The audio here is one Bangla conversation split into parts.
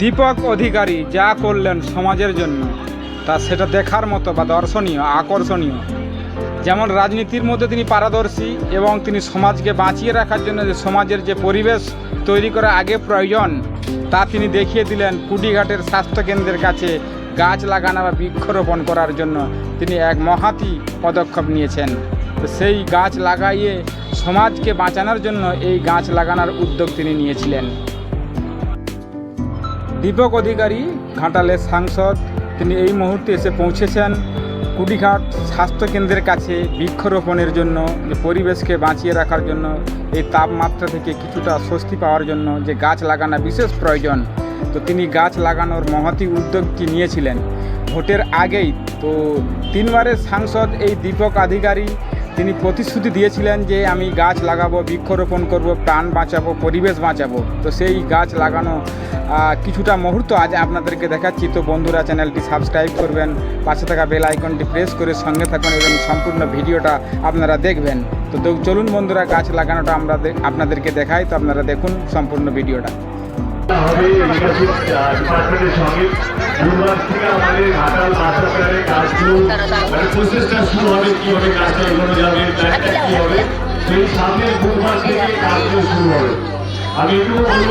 দীপক অধিকারী যা করলেন সমাজের জন্য, তা সেটা দেখার মতো বা দর্শনীয়, আকর্ষণীয়। যেমন রাজনীতির মধ্যে তিনি পারদর্শী এবং তিনি সমাজকে বাঁচিয়ে রাখার জন্য যে সমাজের যে পরিবেশ তৈরি করা আগে প্রয়োজন, তা তিনি দেখিয়ে দিলেন কুটিঘাটের স্বাস্থ্যকেন্দ্রের কাছে গাছ লাগানো বা বৃক্ষরোপণ করার জন্য। তিনি এক মহাতি পদক্ষেপ নিয়েছেন। তো সেই গাছ লাগাইয়ে সমাজকে বাঁচানোর জন্য এই গাছ লাগানোর উদ্যোগ তিনি নিয়েছিলেন। দীপক অধিকারী, ঘাটালের সাংসদ, তিনি এই মুহূর্তে এসে পৌঁছেছেন কুটিঘাট স্বাস্থ্যকেন্দ্রের কাছে বৃক্ষরোপণের জন্য, যে পরিবেশকে বাঁচিয়ে রাখার জন্য, এই তাপমাত্রা থেকে কিছুটা স্বস্তি পাওয়ার জন্য যে গাছ লাগানো বিশেষ প্রয়োজন। তো তিনি গাছ লাগানোর মহতি উদ্যোগটি নিয়েছিলেন। ভোটের আগেই তো তিনবারের সাংসদ এই দীপক অধিকারী তিনি প্রতিশ্রুতি দিয়েছিলেন যে আমি গাছ লাগাবো, বৃক্ষরোপণ করব, প্রাণ বাঁচাবো, পরিবেশ বাঁচাবো। তো সেই গাছ লাগানো কিছুটা মুহূর্ত আজ আপনাদেরকে দেখাচ্ছি। তো বন্ধুরা, চ্যানেলটি সাবস্ক্রাইব করবেন, পাশে থাকা বেল আইকনটি প্রেস করে সঙ্গে থাকুন এবং সম্পূর্ণ ভিডিওটা আপনারা দেখবেন। তো চলুন বন্ধুরা, গাছ লাগানোটা আমরা আপনাদেরকে দেখাই। তো আপনারা দেখুন সম্পূর্ণ ভিডিওটা। হবে লিডারশিপ ডিপার্টমেন্টের সঙ্গে। গুরুবার থেকে আমাদের ঘাটাল মাস্টার কাজগুলো মানে প্রসেসটা শুরু হবে কীভাবে কাজটা এগোনো যাবে প্ল্যানটা কি হবে সেই সামনের বুধবার থেকে কাজগুলো শুরু হবে। আমি এটুকু বলব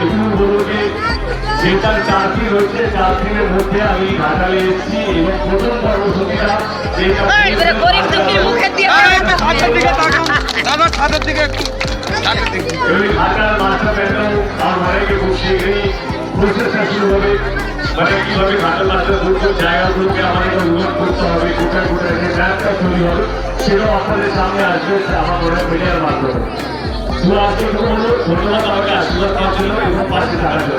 এটুকু বলব যে যেটা চার দিন রয়েছে চার দিনের মধ্যে আমি ঘাটালে এসেছি এবং প্রথম কর্মসূচিটা দুঃখীর মুখে দিয়ে ওই ঢাকার মাস্টার প্ল্যানটাও আমার অনেকে বসিয়ে গেলে প্রসেসটা শুরু হবে মানে কীভাবে ঘাটাল মাস্টার দুটো জায়গাগুলোকে আমাদেরকে উন্নত করতে হবে কোথায় কোথায় যে ম্যাপটা তৈরি হবে সেটাও আপনাদের সামনে আসবে আমার মনে হয় মিডিয়ার মাধ্যমে তো আজকে বলব ধন্যবাদ আমাকে আশীর্বাদ করার জন্য এবং পাশে থাকার জন্য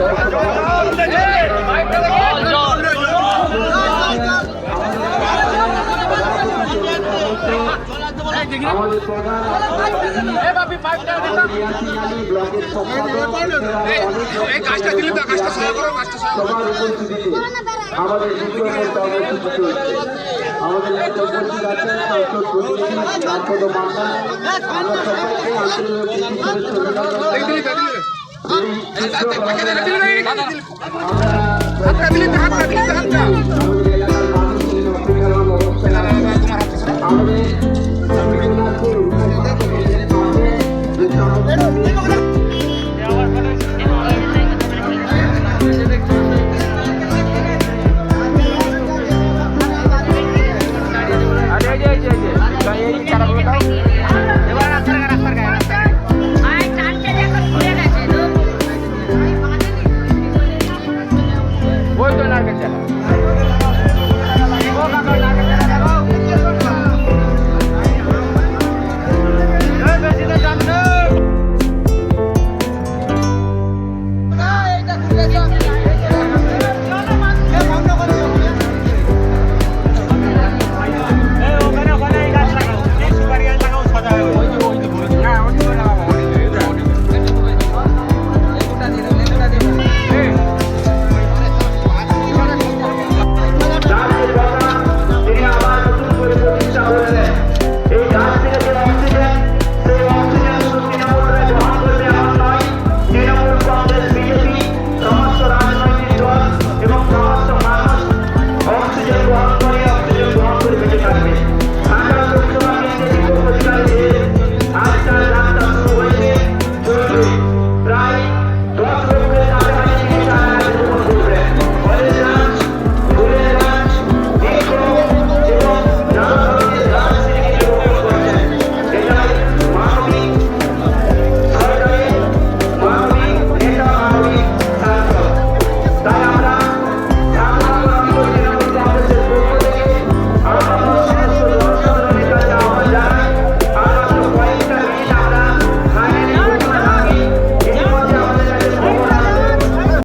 আমাদের আমাদের উপস্থিত আছেন সাংসদ প্রতিনিধি মাতা আমরা আন্তরিক আমরা